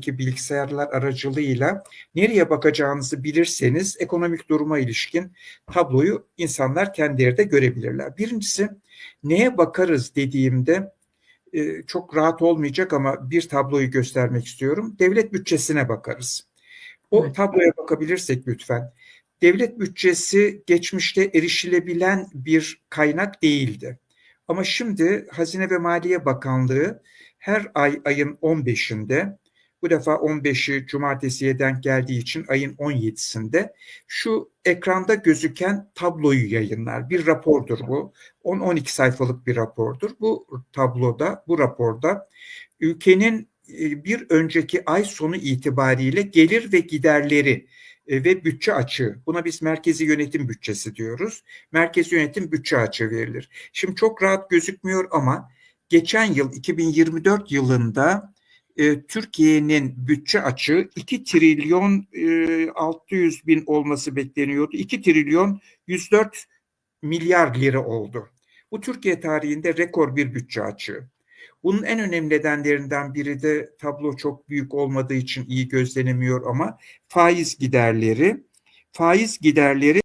ki bilgisayarlar aracılığıyla nereye bakacağınızı bilirseniz ekonomik duruma ilişkin tabloyu insanlar kendileri de görebilirler. Birincisi neye bakarız dediğimde e, çok rahat olmayacak ama bir tabloyu göstermek istiyorum. Devlet bütçesine bakarız. O Evet. tabloya bakabilirsek lütfen. Devlet bütçesi geçmişte erişilebilen bir kaynak değildi. Ama şimdi Hazine ve Maliye Bakanlığı her ay ayın 15'inde bu defa 15'i cumartesiye denk geldiği için ayın 17'sinde şu ekranda gözüken tabloyu yayınlar. Bir rapordur bu. 10-12 sayfalık bir rapordur. Bu tabloda, bu raporda ülkenin e, bir önceki ay sonu itibariyle gelir ve giderleri e, ve bütçe açığı. Buna biz merkezi yönetim bütçesi diyoruz. Merkezi yönetim bütçe açığı verilir. Şimdi çok rahat gözükmüyor ama geçen yıl 2024 yılında e, Türkiye'nin bütçe açığı 2 trilyon e, 600 bin olması bekleniyordu. 2 trilyon 104 milyar lira oldu. Bu Türkiye tarihinde rekor bir bütçe açığı. Bunun en önemli nedenlerinden biri de tablo çok büyük olmadığı için iyi gözlenemiyor ama faiz giderleri. Faiz giderleri